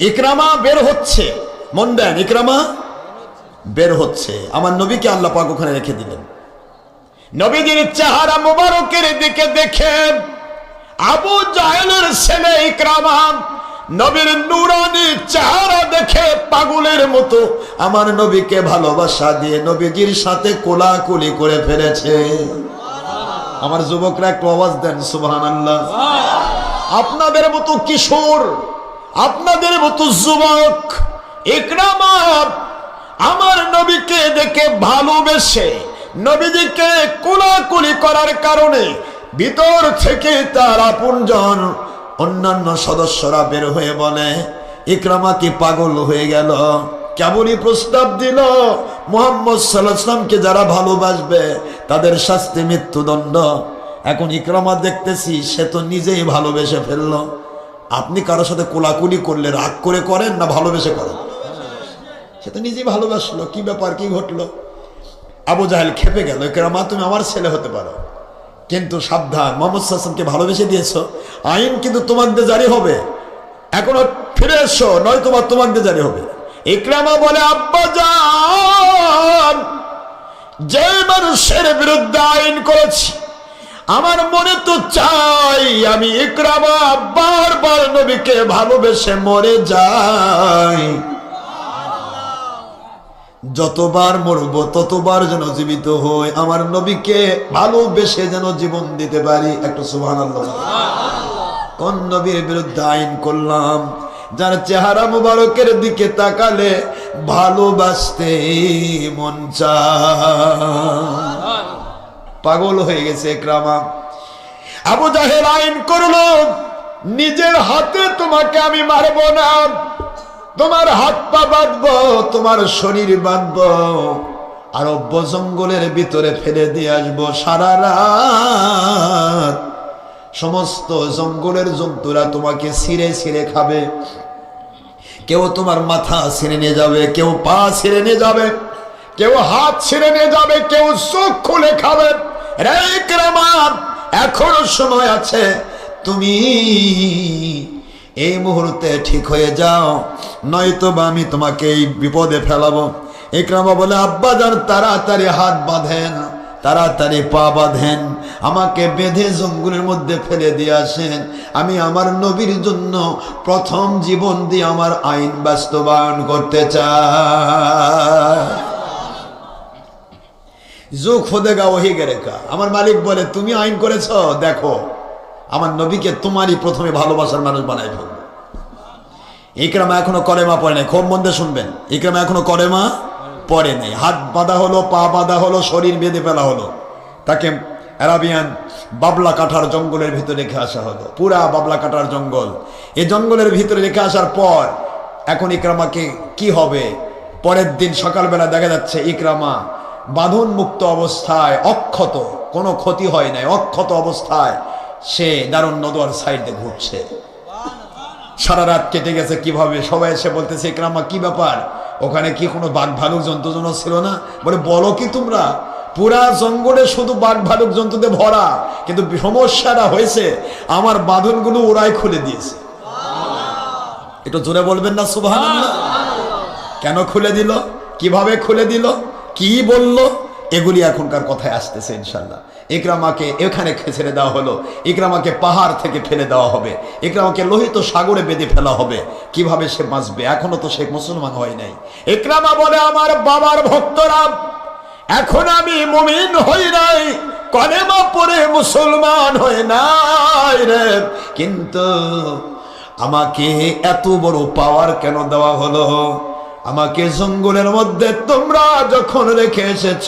ইকরামা বের হচ্ছে। মন দেন, ইকরামা বের হচ্ছে। আমার নবীকে আল্লাহ পাক ওখানে রেখে দিলেন। নবীজির চেহারা মুবারকের দিকে দেখে আবু জাহেলের ছেলে ইকরামা নবীর নুরানি চেহারা দেখে পাগলের মতো আমার নবীকে ভালোবাসা দিয়ে নবীজির সাথে কোলাকুলি করে ফেলেছে। আমার যুবকরা একটু আওয়াজ দেন, সুবহানাল্লাহ। আপনাদের মতো কিশোর আপনাদের মতো যুবক ইকরামা আমার নবীকে দেখে ভালোবেসে, নবীজিকে কোলাকুলি করার কারণে ভিতর থেকে তার আপনজন অন্যান্য সদস্যরা বের হয়ে বলে, ইকরামা কি পাগল হয়ে গেল? কেমনই প্রস্তাব দিল? মোহাম্মদ সাল্লাহামকে যারা ভালোবাসবে, তাদের শাস্তি মৃত্যুদণ্ড। এখন ইকরামা দেখতেছি, সে তো নিজেই ভালোবেসে ফেলল। আপনি কারোর সাথে কোলাকুলি করলে রাগ করে করেন না ভালোবেসে করেন? সে তো নিজেই ভালোবাসলো, কি ব্যাপার, কি ঘটলো? আবু জাহেল খেপে গেল ইকরামা তুমি আমার ছেলে হতে পারো। কিন্তু সাবধান, মোহাম্মদ সাল্লামকে ভালোবেসে দিয়েছ। আইন কিন্তু তোমাদের জারি হবে। এখনও ফিরে এসো নয় তোমার তোমার দিয়ে জারি হবে। ইকরামা বলে, আব্বা যান যে মানুষের বিরুদ্ধে আইন করেছি আমার মনে তো চাই আমি ইকরামা বারবার নবীকে ভালোবেসে মরে যাই। যতবার মরব, ততবার যেন জীবিত হই, আমার নবীকে ভালোবেসে যেন জীবন দিতে পারি। একটা সুহান কোন নবীর বিরুদ্ধে আইন করলাম, যার চেহারা মুবারকের দিকে তাকালে ভালোবাসতে মন চায়। পাগল হয়ে গেছে একরামা। আবু জাহেল আইন করল, নিজের হাতে তোমাকে আমি মারবো না। তোমার হাত পা বাঁধবো, তোমার শরীর বাঁধবো আরব্য জঙ্গলের ভিতরে ফেলে দিয়ে আসব সারা রাত। সমস্ত জঙ্গলের জন্তুরা তোমাকে ছিঁড়ে ছিঁড়ে খাবে। কেউ তোমার মাথা ছিঁড়ে নিয়ে যাবে, কেউ পা ছিঁড়ে নিয়ে যাবে, কেউ হাত ছিঁড়ে নিয়ে যাবে, কেউ চোখ খুলে খাবে। এখনও সময় আছে। তুমি এই মুহূর্তে ঠিক হয়ে যাও নয়তো বা আমি তোমাকে এই বিপদে ফেলাবো। একরামা বলে, আব্বা যান তাড়াতাড়ি হাত বাঁধেন, তাড়াতাড়ি পা বাঁধেন, আমাকে বেঁধে জঙ্গলের মধ্যে ফেলে দিয়ে আসেন। আমি আমার নবীর জন্য প্রথম জীবন দিয়ে আমার আইন বাস্তবায়ন করতে চাই। ওহি আমার মালিক বলে, তুমি আইন করেছ? দেখো, আমার নবীকে তোমারই প্রথমে ভালোবাসার মানুষ বানাই ফেলব। ইকরামা এখনও কলেমা পড়ে নাই, খুব মন্দে শুনবেন। ইকরামা এখনও কলেমা পড়ে নাই। হাত বাঁধা হলো, পা বাঁধা হলো, শরীর বেঁধে ফেলা হলো। তাকে অ্যারাবিয়ান বাবলা কাঠার জঙ্গলের ভিতরে রেখে আসা হলো। পুরা বাবলা কাঠার জঙ্গল। এই জঙ্গলের ভিতরে রেখে আসার পর এখন ইকরামাকে কি হবে? পরের দিন সকালবেলা দেখা যাচ্ছে ইকরামা বাঁধন মুক্ত অবস্থায় অক্ষত, কোনো ক্ষতি হয় নাই, অক্ষত অবস্থায় সে দারুণ নদোয়ার সাইডে ঘুরছে। সারা রাত কেটে গেছে কীভাবে? সবাই এসে বলতেছে, ইকরামা কি ব্যাপার? ওখানে কি কোনো বাঘ ভালুক জন্তু জন ছিল না? বলে, বলো কি তোমরা? পুরা জঙ্গলে শুধু বাঘ ভালুক জন্তুতে ভরা, কিন্তু সমস্যাটা হয়েছে, আমার বাঁধনগুলো ওরাই খুলে দিয়েছে। একটু জোরে বলবেন না সুবাহ কেন খুলে দিল? কীভাবে খুলে দিল? কি বলল? এগুলি এখনকার কথায় আসতেছে ইনশাল্লাহ ইকরামাকে এখানে ছেড়ে দেওয়া হলো। ইকরামাকে পাহাড় থেকে ফেলে দেওয়া হবে। ইকরামাকে লোহিত সাগরে বেঁধে ফেলা হবে। কীভাবে সে বাঁচবে? এখনও তো সে মুসলমান হয় নাই। ইকরামা বলে, আমার বাবার ভক্তরা, এখন আমি মুমিন হই নাই। কলেমা পরে মুসলমান হই নাই রে। কিন্তু আমাকে এত বড় পাওয়ার কেন দেওয়া হলো? আমাকে জঙ্গলের মধ্যে তোমরা যখন রেখে এসেছ,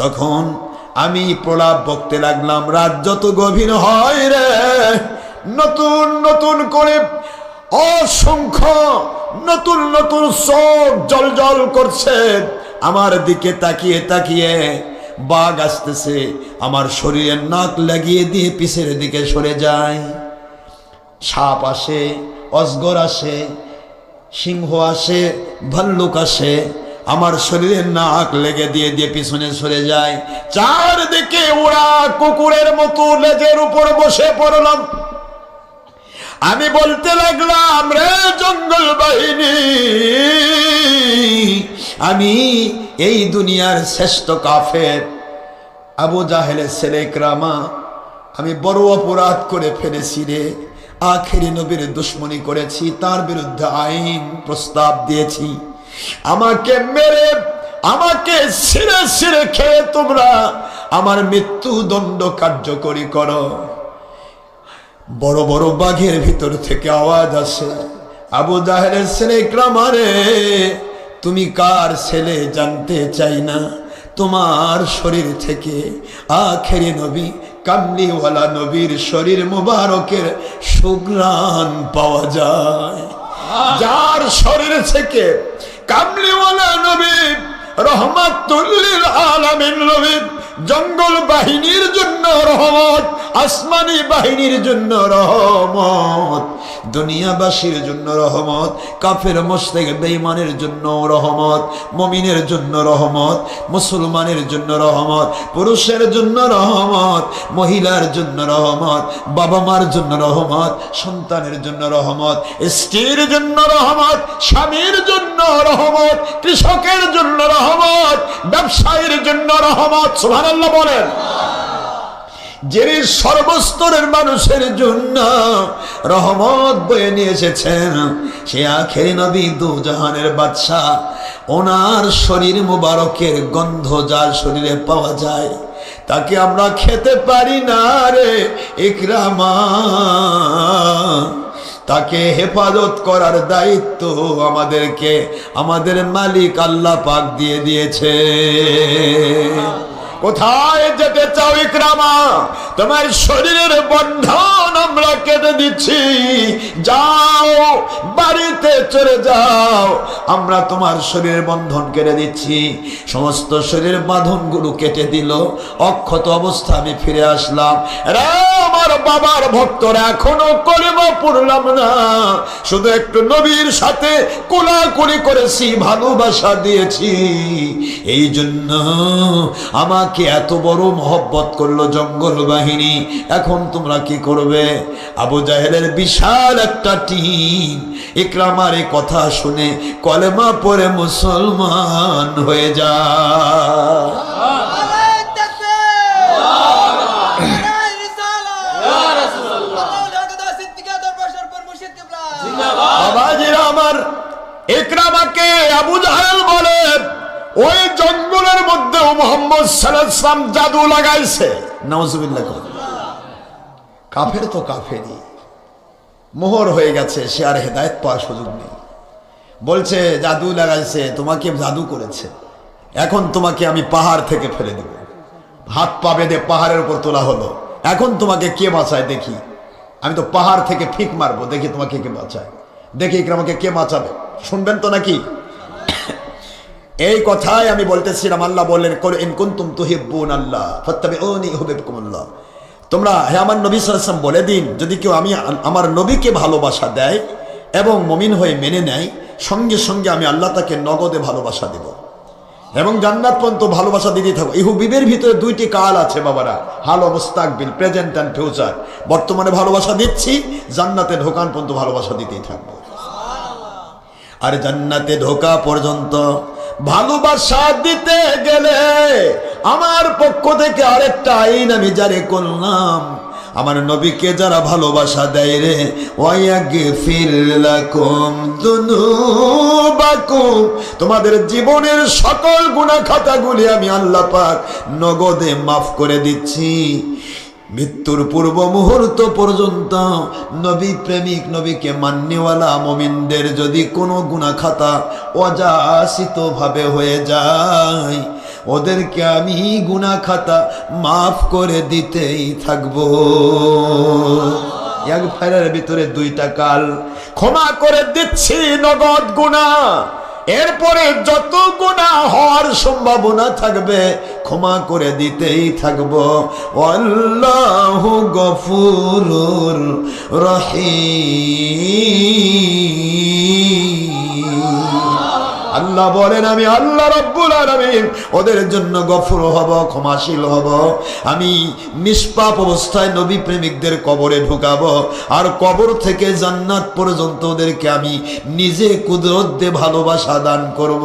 তখন আমি প্রলাপ বকতে লাগলাম, রাত যত গভীর হয় রে, নতুন নতুন করে অসংখ্য নতুন নতুন চোখ জল জল করছে, আমার দিকে তাকিয়ে তাকিয়ে বাঘ আসতেছে, আমার শরীরের নাক লাগিয়ে দিয়ে পিছের দিকে সরে যায়। সাপ আসে, অজগর আসে সিংহ আসে, ভাল্লুক আসে, আমার শরীরের নাক লেগে দিয়ে দিয়ে পিছনে সরে যায়। চারদিকে ওরা কুকুরের মতো লেজের উপর বসে পড়লাম। আমি বলতে লাগলাম, রে জঙ্গল বাহিনী, আমি এই দুনিয়ার শ্রেষ্ঠ কাফের। আবু জাহেলের ছেলে ক্রামা আমি বড় অপরাধ করে ফেলেছি রে। আখেরি নবীর দুশ্মনী করেছি, তার বিরুদ্ধে আইন প্রস্তাব দিয়েছি। আমাকে মেরে, আমাকে ছিঁড়ে ছিঁড়ে খেয়ে তোমরা আমার মৃত্যু দণ্ড কার্যকরী করো। বড় বড় বাঘের ভিতর থেকে আওয়াজ আসে, আবু জাহেলের ছেলে ক্রামারে তুমি কার ছেলে জানতে চাই না? তোমার শরীর থেকে আখেরি নবী, কামলিওয়ালা নবীর শরীর মুবারকের সুগ্রাণ পাওয়া যায়। যার শরীর থেকে কামলিওয়ালা নবী রহমাতুল্লিল আলামিন নবী, জঙ্গল বাহিনীর জন্য রহমত আসমানি বাহিনীর জন্য রহমত দুনিয়াবাসীর জন্য রহমত কাফের মোস্তেক বেঈমানের জন্য রহমত মমিনের জন্য রহমত মুসলমানের জন্য রহমত পুরুষের জন্য রহমত মহিলার জন্য রহমত বাবা মার জন্য রহমত সন্তানের জন্য রহমত স্ত্রীর জন্য রহমত স্বামীর জন্য রহমত কৃষকের জন্য রহমত ব্যবসায়ীর জন্য রহমত সুবহানাল্লাহ বলেন যিনি সর্বস্তরের মানুষের জন্য রহমত বয়ে নিয়ে এসেছেন, সে আখের নবী দু জাহানের বাদশাহ। ওনার শরীর মুবারকের গন্ধ যার শরীরে পাওয়া যায়, তাকে আমরা খেতে পারি না রে ইকরামা। তাকে হেফাজত করার দায়িত্ব আমাদেরকে, আমাদের মালিক আল্লাহ পাক দিয়ে দিয়েছে। কোথায় যেতে চাও ইকরামা? তোমার শরীরের বন্ধন আমরা কেটে দিচ্ছি। যাও, বাড়িতে চলে যাও। আমরা তোমার শরীরের বন্ধন কেটে দিচ্ছি সমস্ত শরীরের বাঁধনগুলো কেটে দিল। অক্ষত অবস্থা আমি ফিরে আসলাম। আমার বাবার ভক্তরা এখনও কলিমা পড়লাম না। শুধু একটু নবীর সাথে কোলাকুলি করেছি, ভালোবাসা দিয়েছি। এই জন্য আমাকে এত বড় মহব্বত করল জঙ্গল বাহিনী। এখন তোমরা কি করবে? আবু জাহেলের বিশাল একটা টিম ইকরামার এই কথা শুনে কলেমা পরে মুসলমান হয়ে যা। ওই জঙ্গলের মোহাম্মদ জাদু লাগাইছে। কাফের তো কাফেরই। মোহর হয়ে গেছে, সে আর হেদায়ত পাওয়ার সুযোগ নেই। বলছে, জাদু লাগাইছে, তোমাকে জাদু করেছে। এখন তোমাকে আমি পাহাড় থেকে ফেলে দেব। হাত পা বেঁধে পাহাড়ের উপর তোলা হলো। এখন তোমাকে কে বাঁচায় দেখি? আমি তো পাহাড় থেকে ফিক মারবো, দেখি তোমাকে কে বাঁচায়। দেখি আমাকে কে বাঁচাবে। শুনবেন তো নাকি? এই কথাই আমি বলতেছিলাম, আল্লাহ বললেন, কল ইন কুনতুম তুহিব্বুন আল্লাহ ফাত্তাবিউনি ইউহিব্বুকুমুল্লাহ। তোমরা হে আমার নবী ওয়াসাল্লাম বলে দিন, যদি কেউ আমি আমার নবীকে ভালোবাসা দেয় এবং মমিন হয়ে মেনে নেয়, সঙ্গে সঙ্গে আমি আল্লাহ তাকে নগদে ভালোবাসা দেব। এবং জান্নাত পর্যন্ত ভালোবাসা দিতেই থাকব ইহুবিবের ভিতরে দুইটি কাল আছে বাবারা। হালো মুস্তাকবিল প্রেজেন্ট অ্যান্ড ফিউচার। বর্তমানে ভালোবাসা দিচ্ছি, জান্নাতে ঢোকান পর্যন্ত ভালোবাসা দিতেই থাকব। আর জান্নাতে ঢোকা পর্যন্ত ভালোবাসা দিতে গেলে আমার পক্ষ থেকে আরেকটা আইন আমি জারি করলাম। আমার নবীকে যারা ভালোবাসা দেয় রে তোমাদের জীবনের সকল গুনাহ খাতাগুলি আমি আল্লাহ পাক নগদে মাফ করে দিচ্ছি। মৃত্যুর পূর্ব মুহূর্ত পর্যন্ত নবী প্রেমিক, নবীকে মান্যওয়ালা মমিনদের যদি কোনো গুণা খাতা অযাচিত ভাবে হয়ে যায় ওদেরকে আমি গুণা খাতা মাফ করে দিতেই থাকব। এক ফাইলের ভিতরে দুইটা কাল ক্ষমা করে দিচ্ছি, নগদ গুণা। এরপরে যত গুণা হওয়ার সম্ভাবনা থাকবে, ক্ষমা করে দিতেই থাকব। আল্লাহ গফুরুর রহিম। আল্লাহ বলেন, আমি আল্লাহ রব্বুল আলমিন, ওদের জন্য গফুর হব, ক্ষমাশীল হব। আমি নিষ্পাপ অবস্থায় নবী প্রেমিকদের কবরে ঢুকাবো। আর কবর থেকে জান্নাত পর্যন্ত ওদেরকে আমি নিজে কুদরত দিয়ে ভালোবাসা দান করব।